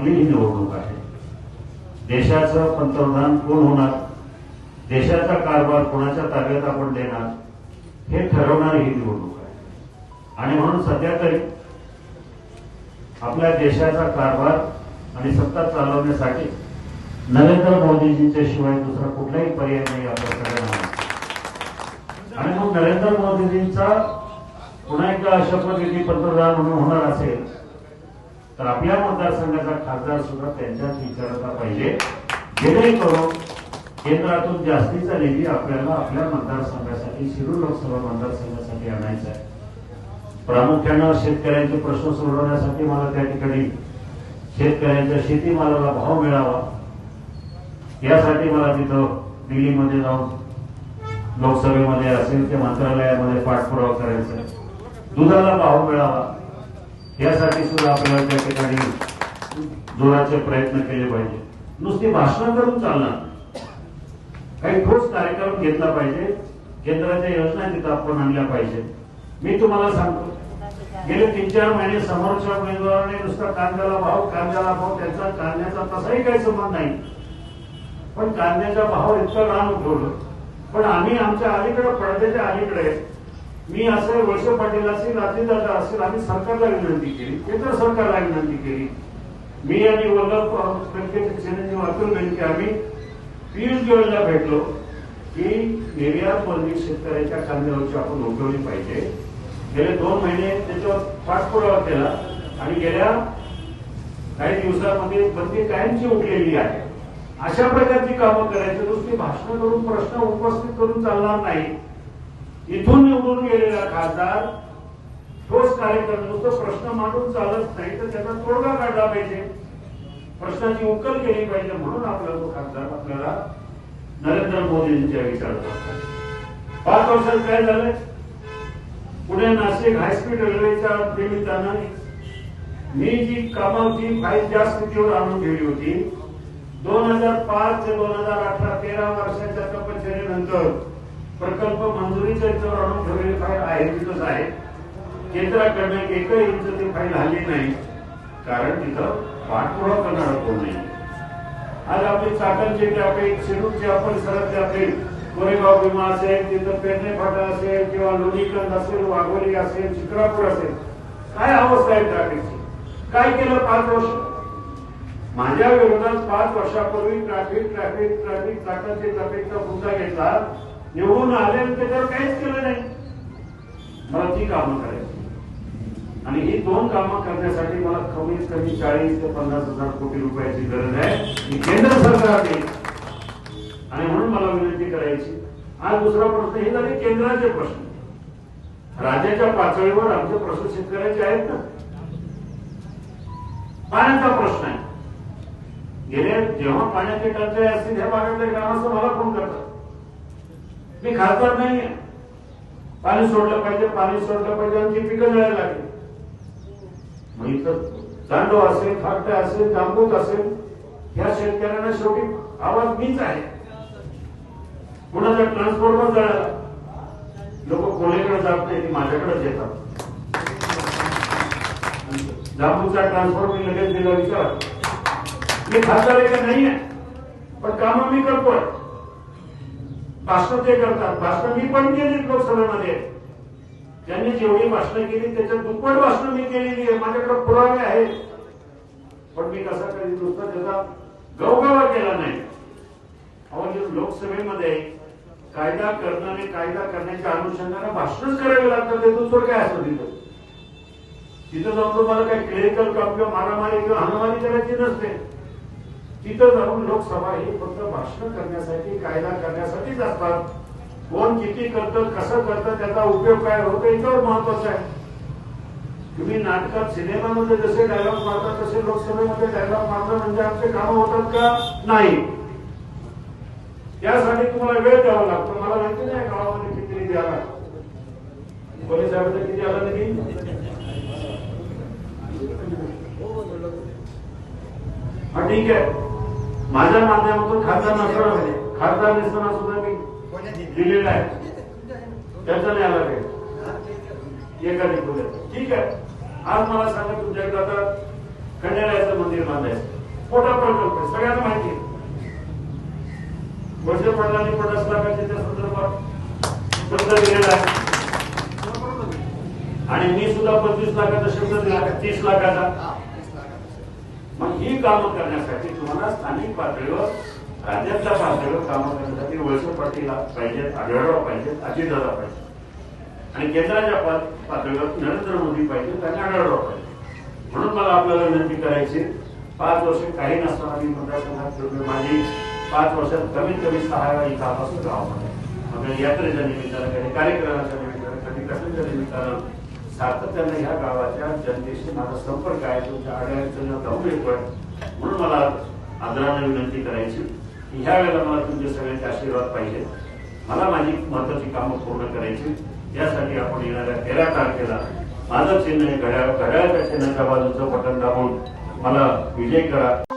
आपली ही निवडणूक आहे. देशाचं पंतप्रधान कोण होणार? देशाचा कारभार कोणाच्या ताब्यात आपण देणार? हे ठरवणारी ही निवडणूक आहे. आणि म्हणून सध्या तरी आपल्या देशाचा कारभार आणि सत्ता चालवण्यासाठी नरेंद्र मोदीजींच्या शिवाय दुसरा कुठलाही पर्याय नाही आपल्या सगळ्यांना आणि मग नरेंद्र मोदीजींचा पुन्हा एकदा शपथविधी पंतप्रधान म्हणून होणार असेल तर आपल्या मतदारसंघाचा खासदार सुद्धा त्यांच्याच विचाराचा पाहिजे जेणेकरून केंद्रातून जास्तीचा निधी आपल्याला आपल्या मतदारसंघासाठी शिरूर लोकसभा मतदारसंघासाठी आणायचा आहे प्रामुख्यानं शेतकऱ्यांचे प्रश्न सोडवण्यासाठी मला त्या ठिकाणी शेतकऱ्यांच्या शेतीमालाला भाव मिळावा यासाठी मला तिथं दिल्लीमध्ये जाऊन लोकसभेमध्ये असेल ते मंत्रालयामध्ये पाठपुरावा करायचा आहे. दुधाला भाव मिळावा यासाठी सुद्धा आपल्याला त्या ठिकाणी जोराचे प्रयत्न केले पाहिजे. नुसती भाषण करून चालणार काही ठोस कार्यक्रम घेतला पाहिजे. केंद्राच्या योजना तिथं आपण आणल्या पाहिजे मी तुम्हाला सांगतो गेले तीन चार महिने समोरच्या उमेदवाराने नुसता कांद्याला भाव कांद्याला भाव त्यांचा कांद्याचा तसाही काही संबंध नाही. पण कांद्याचा भाव इतका लहान उठवलं. पण आम्ही आमच्या अलीकडे पडद्याच्या अलीकडे मी असं वर्ष पाटील असेल अजितदादा असेल आम्ही सरकारला विनंती केली. केंद्र सरकारला विनंती केली. मी आणि वल्लभ बँकेचे चिरंजीव अतुल बँके आम्ही पियुष गोयलला भेटलो की निर्यात बंदी शेतकऱ्याच्या कांद्यावरची आपण उठवली पाहिजे. गेले दोन महिने त्याच्यावर पाठपुरावा केला आणि गेल्या काही दिवसामध्ये बंदी कायमची उठलेली आहे. अशा प्रकारची कामं करायची नुसती भाषण करून प्रश्न उपस्थित करून चालणार नाही. इथून निवडून गेलेला खासदार ठोस कार्यक्रम नुसतं प्रश्न मांडून चालत नाही तर त्याचा तोडगा काढला पाहिजे. प्रश्नाची उकल केली पाहिजे म्हणून आपला तो खासदार आपल्याला नरेंद्र मोदींच्या विचारात पाच वर्षात काय झालंय? पुणे नाशिक हायस्पीड रेल्वेच्या निमित्तानं मी जी कामं फाईल ज्या स्थितीवर आणून ठेवली होती दोन हजार पाच ते दोन हजार अठरा तेरा वर्षाच्या तपश्चर्येनंतर प्रकल्प मंजुरीच्या याच्यावर आणून ठेवलेले फाईल आहे तिथंच आहे. केंद्राकडनं एकही इंच ते फाईल हल्ली नाही कारण तिथं पाठपुरावा करणार कोण नाही. आज आपली चाकणचे ते आपली शिरूरची आपण सरळ आपले कोरेगाव भीमा असेल तिथं पेरणे फाटा असेल किंवा लोणीकंद असेल वाघोली असेल चित्रापूर असेल काय अवस्था आहे ट्रॅफिकची? काय केलं पाच वर्ष? माझ्या विरोधात पाच वर्षापूर्वी ट्रॅफिक ट्रॅफिक ट्रॅफिक चाकाचे ट्रॅफिकचा मुद्दा घेतला. निवडून आले आणि त्याच्यावर काहीच केलं नाही. मला ती कामं करायची. आणि ही दोन कामं करण्यासाठी मला कमीत कमी चाळीस ते पन्नास हजार कोटी रुपयाची गरज आहे ही केंद्र सरकारने. आणि म्हणून मला विनंती करायची आज दुसरा प्रश्न हे झाले केंद्राचे प्रश्न. राज्याच्या पातळीवर आमचे प्रश्न शेतकऱ्याचे आहेत ना? पाण्याचा प्रश्न आहे. गेले जेव्हा पाण्याची टंचाई असतील ह्या भागातल्या ग्रामस्थ मला फोन करतात. मी खासदार नाही पाणी सोडलं पाहिजे पाणी सोडलं पाहिजे आणि ती पिकं जायला लागली. मग इथं चांडो असेल फाकटा असेल जांबूत असेल ह्या शेतकऱ्यांना शेवटी आवाज मीच आहे. कुणाचा ट्रान्सफॉर्मर जळाला? लोक कोणीकडे जात नाही ती माझ्याकडेच येतात. जांबूचा ट्रान्सफॉर्मर मी लगेच दिला विचार. मी खासदार आहे का नाही आहे पण कामं मी करतोय. भाषण ते करतात. भाषण मी पण केली लोकसभेमध्ये. त्यांनी जेवढी भाषणं केली त्याच्यात दुप्पट भाषणं मी केलेली आहे. माझ्याकडे पुरावे आहेत. पण मी कसा कधी नुसतं त्याचा गवगवा केला नाही. अहो लोकसभेमध्ये कायदा करणं आणि कायदा करण्याच्या अनुषंगाने भाषणच करावे लागतात ते दुसरं काय असतं तिथं? तिथं जाऊन तुम्हाला काही क्लिनिकल काम किंवा मारामारी किंवा हाणामारी करायची नसते. तिथं जाऊन लोकसभा ही फक्त भाषण करण्यासाठी कायदा करण्यासाठीच असतात. कोण किती करतं कसं करतं त्याचा उपयोग काय होतो याच्यावर महत्वाचं आहे. तुम्ही नाटकात सिनेमामध्ये जसे डायलॉग मारतात तसे लोकसभेमध्ये डायलॉग मारतात म्हणजे आमचे कामं होतात का? नाही. त्यासाठी तुम्हाला वेळ द्यावा लागतो. मला माहिती नाही गावामध्ये किती द्यावा पोलीस साहेबांचा किती आला नाही हा ठीक आहे. माझ्या माध्यमातून खासदार नसताना खासदार नसताना सुद्धा मी दिलेला आहे. त्याचा नाही आला काही. एका निघून ठीक आहे. आज मला सांगा तुमच्याकडे आता खंडेरायाचं मंदिर बांधायचं मोठा प्रकल्प आहे. सगळ्यांना माहिती आहे. वर्ष पडलांनी पन्नास लाखाचे त्या संदर्भात शब्द दिलेला आहे. आणि मी सुद्धा पंचवीस लाखाचा शब्द दिला तीस लाखाचा. मग ही कामं करण्यासाठी तुम्हाला स्थानिक पातळीवर राज्यातल्या पातळीवर कामं करण्यासाठी वळसे पाटील पाहिजेत आढळराव पाहिजेत अजितदादा पाहिजे आणि केंद्राच्या पातळीवर नरेंद्र मोदी पाहिजेत आणि आढळराव पाहिजे म्हणून मला आपल्याला विनंती करायची पाच वर्ष काही नसताना मी मतदारसंघात माझी पाच वर्षात कमीत कमी सहा वेळा इथं आपण गावामध्ये. मग यात्रेच्या निमित्तानं कधी कार्यक्रमाच्या निमित्तानं कधी कशाच्या निमित्तानं सातत्यानं ह्या गावाच्या जनतेशी माझा संपर्क आहे तुमच्या आढळ्यांचं जाऊ नये पण. म्हणून मला आदराने विनंती करायची की ह्या वेळेला मला तुमचे सगळ्यांचे आशीर्वाद पाहिजे मला माझी महत्वाची कामं पूर्ण करायची. त्यासाठी आपण येणाऱ्या तेरा तारखेला माझं चिन्ह घड्याळ घड्याळच्या चिन्हाच्या बाजूचं बटन दाबून मला विजय करा.